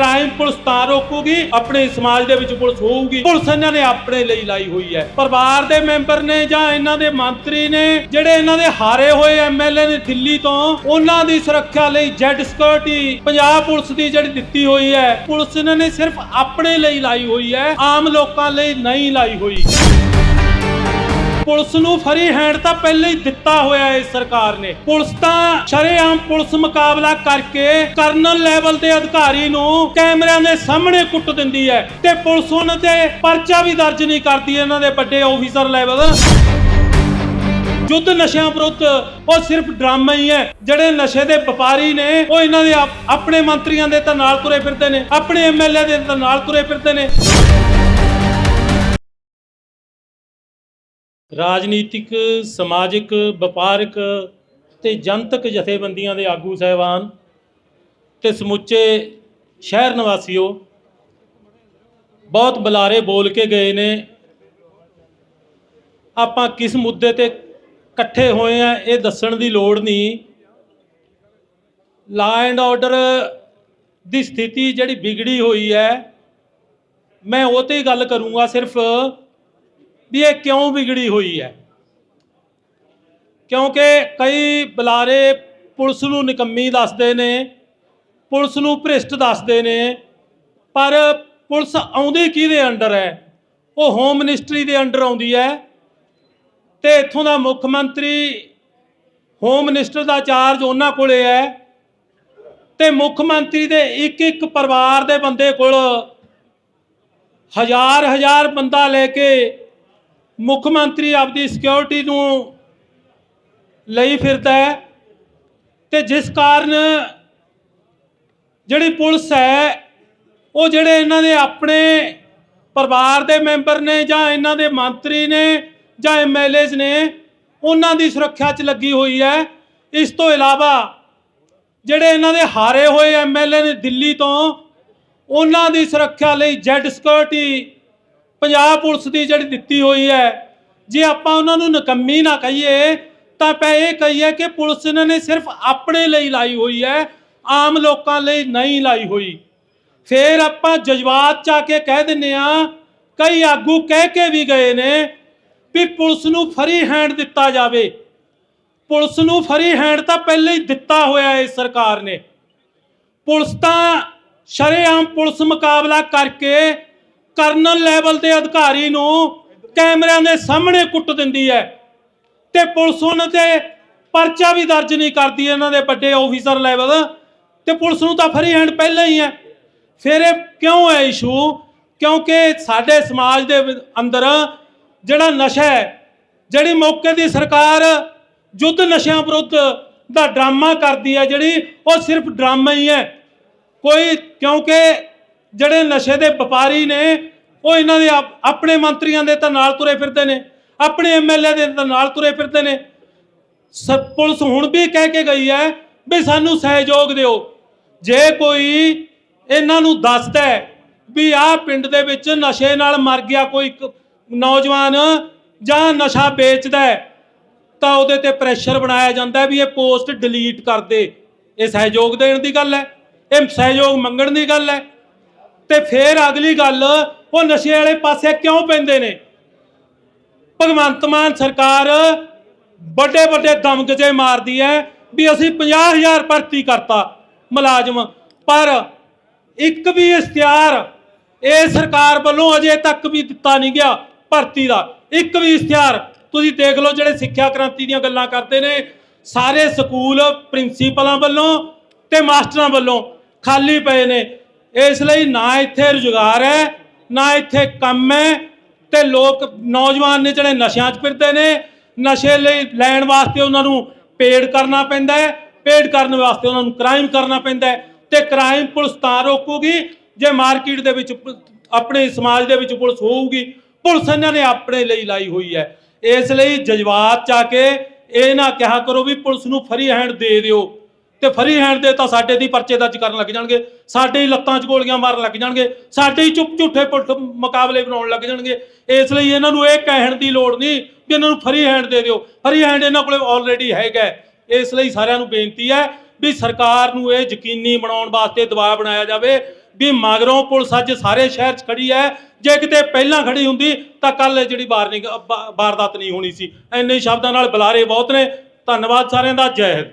Crime police ਤਾਂ ਰੋਕੂਗੀ, ਆਪਣੇ ਸਮਾਜ ਦੇ ਵਿੱਚ ਪੁਲਿਸ ਹੋਊਗੀ। ਪੁਲਿਸ ਇਹਨਾਂ ਨੇ ਆਪਣੇ ਲਈ ਲਾਈ ਹੋਈ ਹੈ। ਪਰਿਵਾਰ ਦੇ ਮੈਂਬਰ ਨੇ ਜਾਂ ਇਹਨਾਂ ਦੇ ਮੰਤਰੀ ਨੇ, ਜਿਹੜੇ ਇਹਨਾਂ ਦੇ ਹਾਰੇ ਹੋਏ ਐਮਐਲਏ ਨੇ ਦਿੱਲੀ ਤੋਂ, ਉਹਨਾਂ ਦੀ ਸੁਰੱਖਿਆ ਲਈ ਜੈਡ ਸਿਕਿਉਰਿਟੀ ਪੰਜਾਬ ਪੁਲਿਸ ਦੀ ਜਿਹੜੀ ਦਿੱਤੀ ਹੋਈ ਹੈ, ਪੁਲਿਸ ਇਹਨਾਂ ਨੇ ਸਿਰਫ ਆਪਣੇ ਲਈ ਲਾਈ ਹੋਈ ਹੈ, ਆਮ ਲੋਕਾਂ ਲਈ ਨਹੀਂ ਲਾਈ ਹੋਈ। ਪੁਲਿਸ ਨੂੰ ਫਰੀ ਹੈਂਡ ਤਾਂ ਪਹਿਲਾਂ ਹੀ ਦਿੱਤਾ ਹੋਇਆ ਹੈ ਸਰਕਾਰ ਨੇ। ਪੁਲਿਸ ਤਾਂ ਸ਼ਰੇਆਮ ਪੁਲਿਸ ਮੁਕਾਬਲਾ ਕਰਕੇ ਕਰਨਲ ਲੈਵਲ ਦੇ ਅਧਿਕਾਰੀ ਨੂੰ ਕੈਮਰਿਆਂ ਦੇ ਸਾਹਮਣੇ ਕੁੱਟ ਦਿੰਦੀ ਹੈ ਤੇ ਪੁਲਿਸ ਉਹਨਾਂ ਤੇ ਪਰਚਾ ਵੀ ਦਰਜ ਨਹੀਂ ਕਰਦੀ ਇਹਨਾਂ ਦੇ ਵੱਡੇ ਆਫੀਸਰ ਲੈਵਲ ਯੁੱਧ ਨਸ਼ਿਆਂ ਵਿਰੁੱਧ ਉਹ ਸਿਰਫ ਡਰਾਮਾ ਹੀ ਹੈ। ਜਿਹੜੇ ਨਸ਼ੇ ਦੇ ਵਪਾਰੀ ਨੇ, ਉਹ ਇਹਨਾਂ ਦੇ ਆਪਣੇ ਮੰਤਰੀਆਂ ਦੇ ਤਾਂ ਨਾਲ ਤੁਰੇ ਫਿਰਦੇ ਨੇ, ਆਪਣੇ ਐਮਐਲਏ ਦੇ ਤਾਂ ਨਾਲ ਤੁਰੇ ਫਿਰਦੇ ਨੇ। ਰਾਜਨੀਤਿਕ, ਸਮਾਜਿਕ, ਵਪਾਰਕ ਤੇ ਜਨਤਕ ਜਥੇਬੰਦੀਆਂ ਦੇ ਆਗੂ ਸਹਿਬਾਨ ਤੇ ਸਮੁੱਚੇ ਸ਼ਹਿਰ ਨਿਵਾਸੀਓ, ਬਹੁਤ ਬੁਲਾਰੇ ਬੋਲ ਕੇ ਗਏ ਨੇ। ਆਪਾਂ ਕਿਸ ਮੁੱਦੇ ਤੇ ਇਕੱਠੇ ਹੋਏ ਆ, ਇਹ ਦੱਸਣ ਦੀ ਲੋੜ ਨਹੀਂ। ਲਾ ਐਂਡ ਆਰਡਰ ਦੀ ਸਥਿਤੀ ਜਿਹੜੀ ਵਿਗੜੀ ਹੋਈ ਹੈ, ਮੈਂ ਉਹ ਤੇ ਗੱਲ ਕਰੂੰਗਾ ਸਿਰਫ ਵੀ ਇਹ ਕਿਉਂ ਵਿਗੜੀ ਹੋਈ ਹੈ? ਕਿਉਂਕਿ ਕਈ ਬੁਲਾਰੇ ਪੁਲਿਸ ਨੂੰ ਨਿਕੰਮੀ ਦੱਸਦੇ ਨੇ, ਪੁਲਿਸ ਨੂੰ ਭ੍ਰਿਸ਼ਟ ਦੱਸਦੇ ਨੇ, ਪਰ ਪੁਲਿਸ ਆਉਂਦੀ ਕਿਹਦੇ ਅੰਡਰ ਹੈ? ਉਹ ਹੋਮ ਮਿਨਿਸਟਰੀ ਦੇ ਅੰਡਰ ਆਉਂਦੀ ਹੈ ਤੇ ਇੱਥੋਂ ਦਾ ਮੁੱਖ ਮੰਤਰੀ ਹੋਮ ਮਿਨਿਸਟਰ ਦਾ ਚਾਰਜ ਉਹਨਾਂ ਕੋਲੇ ਹੈ ਤੇ ਮੁੱਖ ਮੰਤਰੀ ਦੇ ਇੱਕ ਇੱਕ ਪਰਿਵਾਰ ਦੇ ਬੰਦੇ ਕੋਲ ਹਜ਼ਾਰ ਹਜ਼ਾਰ ਬੰਦਾ ਲੈ ਕੇ ਮੁੱਖ ਮੰਤਰੀ ਆਪਦੀ ਸਿਕਿਉਰਿਟੀ ਨੂੰ ਲਈ ਫਿਰਦਾ ਹੈ ਤੇ ਜਿਸ ਕਾਰਨ ਜਿਹੜੀ ਪੁਲਿਸ ਹੈ, ਉਹ ਜਿਹੜੇ ਇਹਨਾਂ ਦੇ ਆਪਣੇ ਪਰਿਵਾਰ ਦੇ ਮੈਂਬਰ ਨੇ ਜਾਂ ਇਹਨਾਂ ਦੇ ਮੰਤਰੀ ਨੇ ਜਾਂ ਐਮਐਲਏਜ਼ ਨੇ, ਉਹਨਾਂ ਦੀ ਸੁਰੱਖਿਆ 'ਚ ਲੱਗੀ ਹੋਈ ਹੈ। ਇਸ ਤੋਂ ਇਲਾਵਾ ਜਿਹੜੇ ਇਹਨਾਂ ਦੇ ਹਾਰੇ ਹੋਏ ਐਮਐਲਏ ਨੇ ਦਿੱਲੀ ਤੋਂ, ਉਹਨਾਂ ਦੀ ਸੁਰੱਖਿਆ ਲਈ ਜੈਡ ਸਿਕਿਉਰਿਟੀ ਪੰਜਾਬ ਪੁਲਿਸ ਦੀ ਜਿਹੜੀ ਦਿੱਤੀ ਹੋਈ ਹੈ, ਜੇ ਆਪਾਂ ਉਹਨਾਂ ਨੂੰ ਨਕੰਮੀ ਨਾ ਕਹੀਏ, ਤਾਂ ਆਪਾਂ ਇਹ ਕਹੀਏ ਕਿ ਪੁਲਿਸ ਇਹਨਾਂ ਨੇ ਸਿਰਫ ਆਪਣੇ ਲਈ ਲਾਈ ਹੋਈ ਹੈ, ਆਮ ਲੋਕਾਂ ਲਈ ਨਹੀਂ ਲਾਈ ਹੋਈ। ਫਿਰ ਆਪਾਂ ਜਜ਼ਬਾਤ ਚ ਆ ਕੇ ਕਹਿ ਦਿੰਨੇ ਆ ਕਈ ਆਗੂ ਕਹਿ ਕੇ ਵੀ ਗਏ ਨੇ ਵੀ ਪੁਲਿਸ ਨੂੰ ਫਰੀ ਹੈਂਡ ਦਿੱਤਾ ਜਾਵੇ। ਪੁਲਿਸ ਨੂੰ ਫਰੀ ਹੈਂਡ ਤਾਂ ਪਹਿਲਾਂ ਹੀ ਦਿੱਤਾ ਹੋਇਆ ਹੈ ਇਸ ਸਰਕਾਰ ਨੇ। ਪੁਲਿਸ ਤਾਂ ਸ਼ਰੇਆਮ ਪੁਲਿਸ ਮੁਕਾਬਲਾ ਕਰਕੇ ਕਰਨਲ ਲੈਵਲ ਦੇ ਅਧਿਕਾਰੀ ਨੂੰ ਕੈਮਰਿਆਂ ਦੇ ਸਾਹਮਣੇ ਕੁੱਟ ਦਿੰਦੀ ਹੈ ਤੇ ਪੁਲਿਸ ਉਹਨਾਂ ਤੇ ਪਰਚਾ ਵੀ ਦਰਜ ਨਹੀਂ ਕਰਦੀ ਇਹਨਾਂ ਦੇ ਵੱਡੇ ਆਫੀਸਰ ਲੈਵਲ ਤੇ ਪੁਲਿਸ ਨੂੰ ਤਾਂ ਫਰੀ ਹੈਂਡ ਪਹਿਲਾਂ ਹੀ ਹੈ। ਫਿਰ ਇਹ ਕਿਉਂ ਹੈ ਇਸ਼ੂ ਕਿਉਂਕਿ ਸਾਡੇ ਸਮਾਜ ਦੇ ਅੰਦਰ ਜਿਹੜਾ ਨਸ਼ਾ ਹੈ, ਜਿਹੜੀ ਮੌਕੇ ਦੀ ਸਰਕਾਰ ਯੁੱਧ ਨਸ਼ਿਆਂ ਵਿਰੁੱਧ ਦਾ ਡਰਾਮਾ ਕਰਦੀ ਹੈ, ਜਿਹੜੀ ਉਹ ਸਿਰਫ ਡਰਾਮਾ ਹੀ ਹੈ। ਕੋਈ ਕਿਉਂਕਿ ਜਿਹੜੇ ਨਸ਼ੇ ਦੇ ਵਪਾਰੀ ਨੇ ਉਹ ਇਹਨਾਂ ਦੇ ਆਪਣੇ ਮੰਤਰੀਆਂ ਦੇ ਤਾਂ ਨਾਲ ਤੁਰੇ ਫਿਰਦੇ ਨੇ, ਆਪਣੇ ਐਮਐਲਏ ਦੇ ਤਾਂ ਨਾਲ ਤੁਰੇ ਫਿਰਦੇ ਨੇ। ਸ- ਪੁਲਿਸ ਹੁਣ ਵੀ ਕਹਿ ਕੇ ਗਈ ਹੈ ਵੀ ਸਾਨੂੰ ਸਹਿਯੋਗ ਦਿਓ। ਜੇ ਕੋਈ ਇਹਨਾਂ ਨੂੰ ਦੱਸਦਾ ਵੀ ਆਹ ਪਿੰਡ ਦੇ ਵਿੱਚ ਨਸ਼ੇ ਨਾਲ ਮਰ ਗਿਆ ਕੋਈ ਨੌਜਵਾਨ ਜਾਂ ਨਸ਼ਾ ਵੇਚਦਾ ਤਾਂ ਉਹਦੇ ਤੇ ਪ੍ਰੈਸ਼ਰ ਬਣਾਇਆ ਜਾਂਦਾ ਵੀ ਇਹ ਪੋਸਟ ਡਿਲੀਟ ਕਰ ਦੇ। ਇਹ ਸਹਿਯੋਗ ਦੇਣ ਦੀ ਗੱਲ ਹੈ, ਇਹ ਸਹਿਯੋਗ ਮੰਗਣ ਦੀ ਗੱਲ ਹੈ। ਤੇ ਫਿਰ ਅਗਲੀ ਗੱਲ ਉਹ ਨਸ਼ੇ ਵਾਲੇ ਪਾਸੇ ਕਿਉਂ ਪੈਂਦੇ ਨੇ? ਭਗਵੰਤ ਮਾਨ ਸਰਕਾਰ ਵੱਡੇ ਵੱਡੇ ਦਮਗਜੇ ਮਾਰਦੀ ਹੈ ਵੀ ਅਸੀਂ 50000 ਭਰਤੀ ਕਰਤਾ ਮੁਲਾਜ਼ਮ, ਪਰ ਇੱਕ ਵੀ ਇਸ਼ਤਿਹਾਰ ਇਹ ਸਰਕਾਰ ਵੱਲੋਂ ਅਜੇ ਤੱਕ ਵੀ ਦਿੱਤਾ ਨਹੀਂ ਗਿਆ ਭਰਤੀ ਦਾ। ਇੱਕ ਵੀ ਇਸ਼ਤਿਹਾਰ, ਤੁਸੀਂ ਦੇਖ ਲਓ ਜਿਹੜੇ ਸਿੱਖਿਆ ਕ੍ਰਾਂਤੀ ਦੀਆਂ ਗੱਲਾਂ ਕਰਦੇ ਨੇ, ਸਾਰੇ ਸਕੂਲ ਪ੍ਰਿੰਸੀਪਲਾਂ ਵੱਲੋਂ ਤੇ ਮਾਸਟਰਾਂ ਵੱਲੋਂ ਖਾਲੀ ਪਏ ਨੇ। ਇਸ ਲਈ ਨਾ ਇੱਥੇ ਰੁਜ਼ਗਾਰ ਹੈ ਨਾ ਇੱਥੇ ਕੰਮ ਹੈ ਤੇ ਲੋਕ ਨੌਜਵਾਨ ਨੇ ਜਿਹੜੇ ਨਸ਼ਿਆਂ 'ਚ ਫਿਰਦੇ ਨੇ, ਨਸ਼ੇ ਲਈ ਲੈਣ ਵਾਸਤੇ ਉਹਨਾਂ ਨੂੰ ਪੇਡ ਕਰਨਾ ਪੈਂਦਾ ਹੈ, ਪੇਡ ਕਰਨ ਵਾਸਤੇ ਉਹਨਾਂ ਨੂੰ ਕ੍ਰਾਈਮ ਕਰਨਾ ਪੈਂਦਾ ਹੈ ਤੇ ਕ੍ਰਾਈਮ ਪੁਲਿਸ ਤਾਂ ਰੋਕੂਗੀ, ਜੇ ਮਾਰਕੀਟ ਦੇ ਵਿੱਚ ਪ- ਆਪਣੇ ਸਮਾਜ ਦੇ ਵਿੱਚ ਪੁਲਿਸ ਹੋਊਗੀ, ਪੁਲਿਸ ਇਹਨਾਂ ਨੇ ਆਪਣੇ ਲਈ ਲਾਈ ਹੋਈ ਹੈ। ਇਸ ਲਈ ਜਜ਼ਬਾਤ ਚ ਆ ਕੇ ਇਹ ਨਾ ਕਿਹਾ ਕਰੋ ਵੀ ਪੁਲਿਸ ਨੂੰ ਫਰੀ ਹੈਂਡ ਦੇ ਦਿਓ। ਤੇ ਫਰੀ ਹੈਂਡ ਦੇ ਤਾਂ ਸਾਡੇ ਦੀ ਪਰਚੇ ਦਰਜ ਕਰਨ ਲੱਗ ਜਾਣਗੇ, ਸਾਡੇ ਹੀ ਲੱਤਾਂ 'ਚ ਗੋਲੀਆਂ ਮਾਰਨ ਲੱਗ ਜਾਣਗੇ, ਸਾਡੇ ਹੀ ਚੁੱਪ ਝੂਠੇ ਪੁਲਿਸ ਮੁਕਾਬਲੇ ਬਣਾਉਣ ਲੱਗ ਜਾਣਗੇ। ਇਸ ਲਈ ਇਹਨਾਂ ਨੂੰ ਇਹ ਕਹਿਣ ਦੀ ਲੋੜ ਨਹੀਂ ਵੀ ਇਹਨਾਂ ਨੂੰ ਫਰੀ ਹੈਂਡ ਦੇ ਦਿਓ। ਫਰੀ ਹੈਂਡ ਇਹਨਾਂ ਕੋਲੇ ਆਲਰੇਡੀ ਹੈਗਾ ਇਸ ਲਈ ਸਾਰਿਆਂ ਨੂੰ ਬੇਨਤੀ ਹੈ ਵੀ ਸਰਕਾਰ ਨੂੰ ਇਹ ਯਕੀਨੀ ਬਣਾਉਣ ਵਾਸਤੇ ਦਬਾਅ ਬਣਾਇਆ ਜਾਵੇ ਵੀ ਮਗਰੋਂ ਪੁਲਿਸ ਅੱਜ ਸਾਰੇ ਸ਼ਹਿਰ 'ਚ ਖੜੀ ਹੈ। ਜੇ ਕਿਤੇ ਪਹਿਲਾਂ ਖੜੀ ਹੁੰਦੀ ਤਾਂ ਕੱਲ ਜਿਹੜੀ ਵਾਰਨਿੰਗ ਵਾਰਦਾਤ ਨਹੀਂ ਹੋਣੀ ਸੀ। ਇੰਨੇ ਸ਼ਬਦਾਂ ਨਾਲ ਬੁਲਾਰੇ ਬਹੁਤ ਨੇ। ਧੰਨਵਾਦ ਸਾਰਿਆਂ ਦਾ। ਜੈ ਹਿੰਦ।